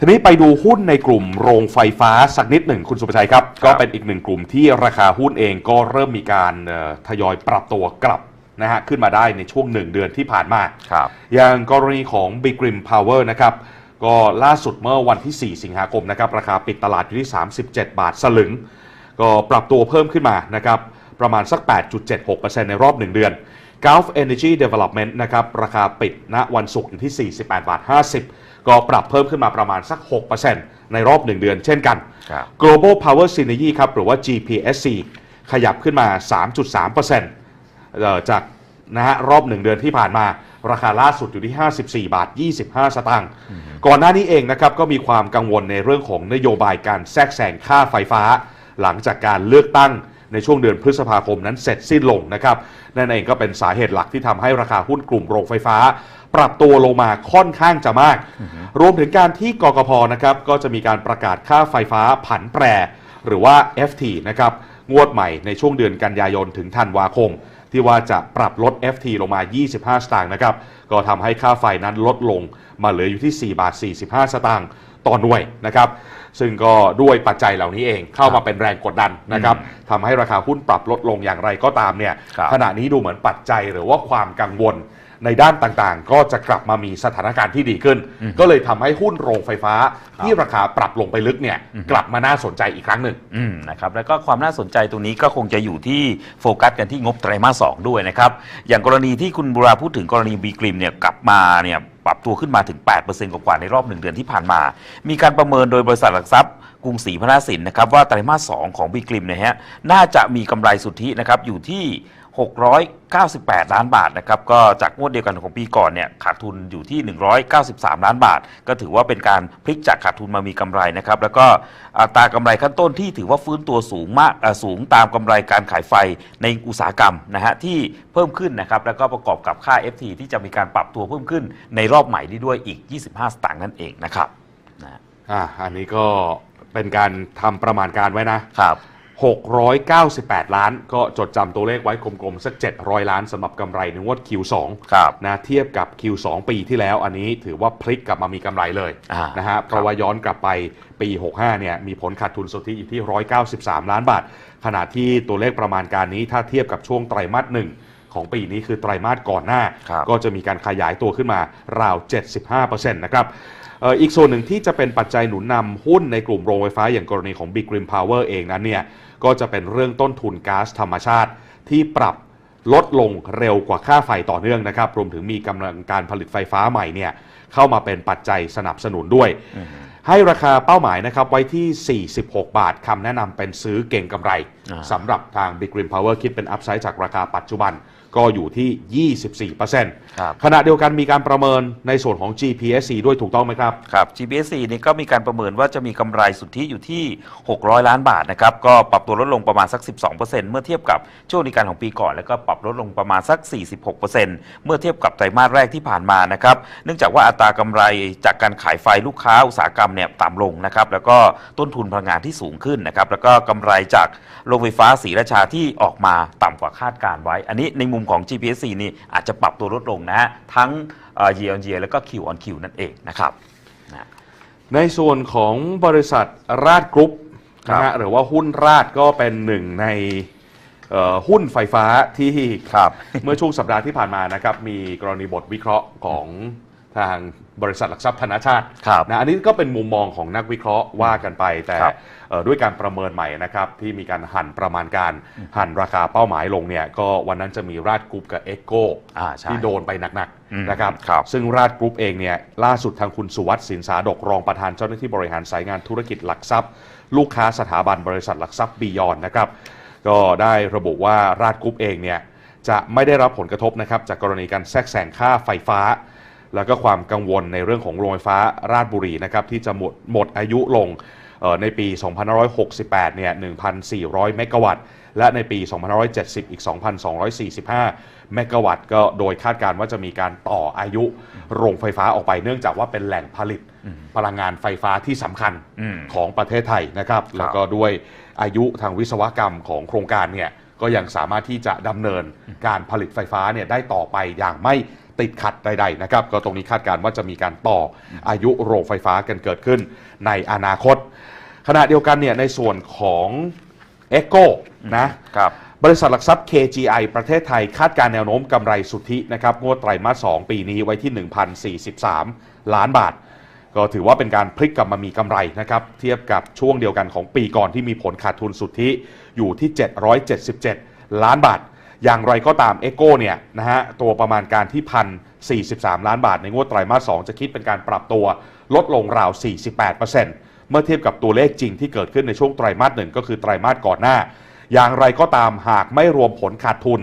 ทีนี้ไปดูหุ้นในกลุ่มโรงไฟฟ้าสักนิดหนึ่งคุณสุภชัยครับ ก็เป็นอีกหนึ่งกลุ่มที่ราคาหุ้นเองก็เริ่มมีการเอ่อทยอยปรับตัวกลับนะฮะขึ้นมาได้ในช่วงหนึ่งเดือนที่ผ่านมาครับอย่างกรณีของ Big Rim Power นะครับก็ล่าสุดเมื่อวันที่ 4 สิงหาคมนะครับราคาปิดตลาดอยู่ที่ 37 บาทสลึง ก็ปรับตัวเพิ่มขึ้นมานะครับประมาณสัก 8.76%ในรอบ 1 เดือน Gulf Energy Development นะครับราคาปิดณวันศุกร์อยู่ที่ 48 บาท 50 ก็ปรับเพิ่มขึ้นมาประมาณสัก 6%ในรอบ 1 เดือนเช่นกัน ครับ Global Power Synergy ครับหรือว่า GPSC ขยับขึ้นมา 3.3%เอ่อจากนะฮะรอบ 1 เดือนที่ผ่านมา ราคาล่าสุดอยู่ที่ 54 บาท 25 สตางค์ก่อนหน้านี้เองนะครับก็มีความกังวลในเรื่องของนโยบายการแทรกแซงค่าไฟฟ้า หลังจากการเลือกตั้งในช่วงเดือนพฤษภาคมนั้นเสร็จสิ้นลงนะครับนั่นเองก็เป็นสาเหตุหลักที่ทำให้ราคาหุ้นกลุ่มโรงไฟฟ้า ปรับตัวลงมาค่อนข้างจะมาก รวมถึงการที่กกพนะครับก็จะมีการประกาศค่าไฟฟ้าผันแปร หรือว่า FT นะครับงวดใหม่ในช่วงเดือนกันยายนถึงธันวาคม ที่ว่าจะปรับลด FT ลงมา 25 สตางค์นะครับก็ทำให้ค่าไฟนั้นลดลงมาเหลืออยู่ที่ 4 บาท 45 สตางค์ต่อหน่วยนะครับซึ่งก็ด้วยปัจจัยเหล่านี้เองเข้ามาเป็นแรงกดดันนะครับทำให้ราคาหุ้นปรับลดลงอย่างไรก็ตามเนี่ยครับขณะนี้ดูเหมือนปัจจัยหรือว่าความกังวล ในด้านต่างๆ ก็จะกลับมามีสถานการณ์ที่ดีขึ้น ก็เลยทำให้หุ้นโรงไฟฟ้าที่ราคาปรับลงไปลึกเนี่ยกลับมาน่าสนใจอีกครั้งหนึ่งอืมนะครับแล้วก็ความน่าสนใจตรงนี้ก็คงจะอยู่ที่โฟกัสกันที่งบไตรมาสสองด้วยนะครับอย่างกรณีที่คุณบุราพูดถึงกรณีบีกริมเนี่ยกลับมาเนี่ยปรับตัวขึ้นมาถึง 8%กว่าๆในรอบหนึ่งเดือนที่ผ่านมา มีการประเมินโดยบริษัทหลักทรัพย์กรุงศรีพนาสินนะครับว่าไตรมาส 2 ของบีกริมเนี่ยฮะน่าจะมีกำไรสุทธินะครับอยู่ที่ 698 ล้านบาทนะครับก็จากงวดเดียวกันของปีก่อนเนี่ยขาดทุนอยู่ที่ 193 ล้านบาท ก็ถือว่าเป็นการพลิกจากขาดทุนมามีกำไรนะครับแล้วก็อัตรากำไรขั้นต้นที่ถือว่าฟื้นตัวสูงมากเอ่อสูงตามกำไรการขายไฟในอุตสาหกรรมนะฮะที่เพิ่มขึ้นนะครับแล้วก็ประกอบกับค่า FT ที่จะมีการปรับตัวเพิ่มขึ้นในรอบใหม่นี้ด้วยอีก 25 สตางค์นั่นเองนะครับนะอ่าอันนี้ก็เป็นการทำประมาณการไว้นะครับ 698 ล้าน ก็จดจำตัวเลขไว้กลมๆ สัก 700 ล้านสำหรับกำไรในงวด Q2 ครับนะเทียบกับ Q2 ปีที่แล้วอันนี้ถือว่าพลิกกลับมามีกำไรเลยอ่านนะฮะเพราะว่าย้อนกลับไปปี 65 เนี่ยมีผลขาดทุนสุทธิอยู่ที่ 193 ล้านบาท ขณะที่ตัวเลขประมาณการนี้ถ้าเทียบกับช่วงไตรมาสหนึ่ง ของปีนี้คือไตรมาสก่อนหน้า ครับก็จะมีการขยายตัวขึ้นมาราว 75%นะครับเอ่ออีกส่วนหนึ่งที่จะเป็นปัจจัยหนุนนำหุ้นในกลุ่มโรงไฟฟ้าอย่างกรณีของ Big Green Power เองนั้นเนี่ยก็จะเป็นเรื่องต้นทุนก๊าซธรรมชาติที่ปรับ ลดลงเร็วกว่าค่าไฟต่อเนื่องนะครับ รวมถึงมีกำลังการผลิตไฟฟ้าใหม่เนี่ยเข้ามาเป็นปัจจัยสนับสนุนด้วย ให้ราคาเป้าหมายนะครับไว้ที่ 46 บาทคำแนะนำเป็นซื้อเก่งกำไรอ่า สำหรับทาง Big Green Power คิดเป็นอัพไซด์จากราคาปัจจุบัน ก็อยู่ที่ 24%ครับ ขณะเดียวกันมีการประเมินในส่วนของ GPSC ด้วยถูกต้องไหมครับ ครับ GBSC นี่ก็มีการประเมินว่าจะมีกำไรสุทธิอยู่ที่ 600 ล้านบาทนะครับ ก็ปรับตัวลดลงประมาณสัก 12%เมื่อเทียบกับช่วงเดียวกันของปีก่อน แล้วก็ปรับลดลงประมาณสัก 46%เมื่อเทียบกับไตรมาสแรกที่ผ่านมานะครับ เนื่องจากว่าอัตรากำไรจากการขายไฟลูกค้าอุตสาหกรรมเนี่ยต่ำลงนะครับ แล้วก็ต้นทุนพลังงานที่สูงขึ้นนะครับ แล้วก็กำไรจากโรงไฟฟ้าศรีราชาที่ออกมาต่ำกว่าคาดการไว้ อันนี้ในมุมของ GPSC นี่อาจจะปรับตัวลดลงนะฮะทั้งเอ่อ year on year แล้วก็ Q on Q นั่นเองนะครับนะในส่วนของบริษัทราดกรุ๊ปครับนะฮะหรือว่าหุ้นราดก็เป็นหนึ่งในเอ่อหุ้นไฟฟ้าที่ครับเมื่อช่วงสัปดาห์ที่ผ่านมานะครับมีกรณีบทวิเคราะห์ของ ทางบริษัทหลักทรัพย์ธนาชาติครับนะอันนี้ก็เป็นมุมมองของนักวิเคราะห์ว่ากันไป แต่ครับเอ่อด้วยการประเมินใหม่นะครับที่มีการหั่นประมาณการหั่นราคาเป้าหมายลงเนี่ยก็วันนั้นจะมีราดกรุ๊ปกับเอ็กโกอ่าใช่ที่โดนไปหนักอืมๆนะครับครับซึ่งราดกรุ๊ปเองเนี่ยล่าสุดทางคุณสุวัสด์สินสาดกรองประธานเจ้าหน้าที่บริหารสายงานธุรกิจหลักทรัพย์ ลูกค้าสถาบันบริษัทหลักทรัพย์บียอนนะครับก็ได้ระบุว่าราดกรุ๊ปเองเนี่ยจะไม่ได้รับผลกระทบนะครับจากกรณีการแทรกแซงค่าไฟฟ้า แล้วก็ความกังวลในเรื่องของโรงไฟฟ้าราชบุรีนะครับที่จะหมดหมดอายุลงเอ่อในปี 2568 เนี่ย 1,400 เมกะวัตต์ และในปี 2570 อีก 2,245 เมกะวัตต์ ก็โดยคาดการณ์ว่าจะมีการต่ออายุโรงไฟฟ้าออกไป เนื่องจากว่าเป็นแหล่งผลิตพลังงานไฟฟ้าที่สำคัญอืมของประเทศไทยนะครับ แล้วก็ด้วยอายุทางวิศวกรรมของโครงการเนี่ย ก็ยังสามารถที่จะดำเนินการผลิตไฟฟ้าเนี่ยได้ต่อไปอย่างไม่ ติดขัดใดๆนะครับก็ตรงนี้คาดการณ์ว่าจะมีการต่ออายุโรงไฟฟ้ากันเกิดขึ้นในอนาคต ขณะเดียวกันเนี่ยในส่วนของ e c o นะครับบริษัทหลักทรัพย์ KGI ประเทศไทยคาดการณ์แนวโน้มกำไรสุทธินะครับงวดไตรมาส 2 ปีนี้ไว้ที่ 1,043 ล้านบาท ก็ถือว่าเป็นการพลิกกลับมามีกำไรนะครับ เทียบกับช่วงเดียวกันของปีก่อนที่มีผลขาดทุนสุทธิอยู่ที่ 777 ล้านบาท อย่างไรก็ตาม e c o เนี่ยนะฮะตัวประมาณการที่1,043 ล้านบาทในงวดไตรมาส 2 จะคิดเป็นการปรับตัวลดลงราว 48%เมื่อเทียบกับตัวเลขจริงที่เกิดขึ้นในช่วงไตรมาสหนึ่งก็คือไตรมาสก่อนหน้า อย่างไรก็ตามหากไม่รวมผลขาดทุน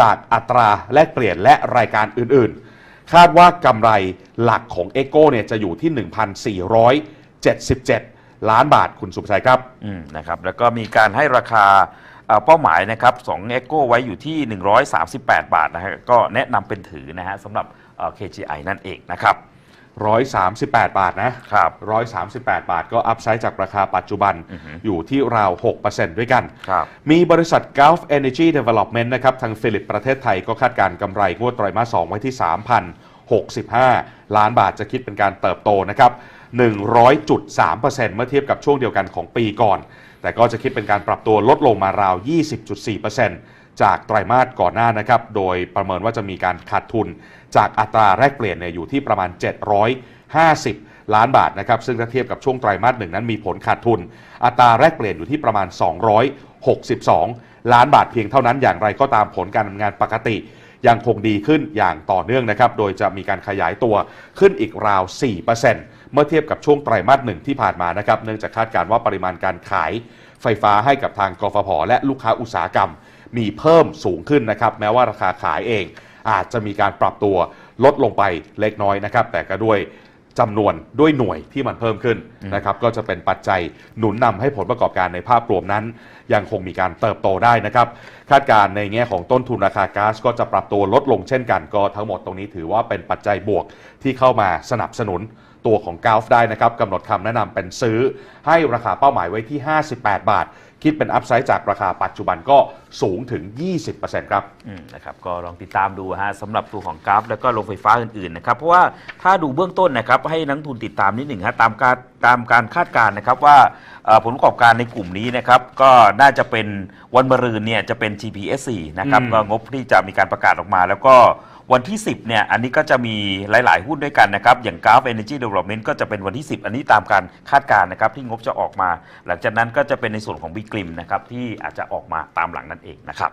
จากอัตราแลกเปลี่ยนและรายการอื่นๆ คาดว่ากำไรหลักของ e c o เนี่ยจะอยู่ที่ 1,477 ล้านบาทคุณสุภชัยครับอืมนะครับ แล้วก็มีการให้ราคา เอ่อเป้าหมายนะครับ2 e c o ไว้อยู่ที่ 138 บาทนะฮะก็แนะนำเป็นถือนะฮะสำหรับเอ่อ KGI นั่นเองนะครับ 138 บาทนะครับ 138 บาทก็อัพไซด์จากราคาปัจจุบันอือฮึอยู่ที่ราว 6%ด้วยกันครับมีบริษัท Gulf Energy Development นะครับ ทางฟิลิปประเทศไทยก็คาดการณ์กำไรงวดไตรมาส 2 ไว้ที่ 3,065 ล้านบาทจะคิดเป็นการเติบโตนะครับ 100.3%เมื่อเทียบกับช่วงเดียวกันของปีก่อน แต่ก็จะคิดเป็นการปรับตัวลดลงมาราว 20.4%จากไตรมาสก่อนหน้านะครับ โดยประเมินว่าจะมีการขาดทุนจากอัตราแลกเปลี่ยนเนี่ยอยู่ที่ประมาณ 750 ล้านบาทนะครับ ซึ่งถ้าเทียบกับช่วงไตรมาสหนึ่งนั้นมีผลขาดทุน อัตราแลกเปลี่ยนอยู่ที่ประมาณ 262 ล้านบาทเพียงเท่านั้นอย่างไรก็ตามผลการดำเนินงานปกติ ยังคงดีขึ้นอย่างต่อเนื่องนะครับ โดยจะมีการขยายตัวขึ้นอีกราว 4%เมื่อเทียบกับช่วงไตรมาสหนึ่งที่ผ่านมานะครับ เนื่องจากคาดการณ์ว่าปริมาณการขายไฟฟ้าให้กับทางกฟผ และลูกค้าอุตสาหกรรม มีเพิ่มสูงขึ้นนะครับ แม้ว่าราคาขายเอง อาจจะมีการปรับตัวลดลงไปเล็กน้อยนะครับ แต่ก็ด้วย จำนวนด้วยหน่วยที่มันเพิ่มขึ้นนะครับก็จะเป็นปัจจัยหนุนนำให้ผลประกอบการในภาพรวมนั้น ยังคงมีการเติบโตได้นะครับคาดการณ์ในแง่ของต้นทุนราคาก๊าซก็จะปรับตัวลดลงเช่นกันก็ทั้งหมดตรงนี้ถือว่าเป็นปัจจัยบวกที่เข้ามาสนับสนุนตัวของกาฟได้นะครับกำหนดคำแนะนำเป็นซื้อให้ราคาเป้าหมายไว้ที่ 58 บาท คิดเป็นอัพไซด์จากราคาปัจจุบันก็สูงถึง 20%ครับ อืมนะครับก็ลองติดตามดูฮะสำหรับตัวของกราฟ แล้วก็โรงไฟฟ้าอื่นๆนะครับเพราะว่าถ้าดูเบื้องต้นนะครับให้นักลงทุนติดตามนิดหนึ่งฮะตามการตามการคาดการณ์นะครับว่าเอ่อผลประกอบการในกลุ่มนี้นะครับก็น่าจะเป็นวันมะรืนเนี่ยจะเป็น GPSC นะครับอืม ก็งบที่จะมีการประกาศออกมา แล้วก็ วันที่ 10เนี่ยอันนี้ก็จะมีหลาย ๆ หุ้นด้วยกันนะครับ อย่าง Gulf Energy Development ก็จะเป็นวันที่ 10 อันนี้ตามการคาดการณ์นะครับ ที่งบจะออกมา หลังจากนั้นก็จะเป็นในส่วนของ b ิกริมนะครับที่อาจจะออกมาตามหลังนั่นเองนะครับ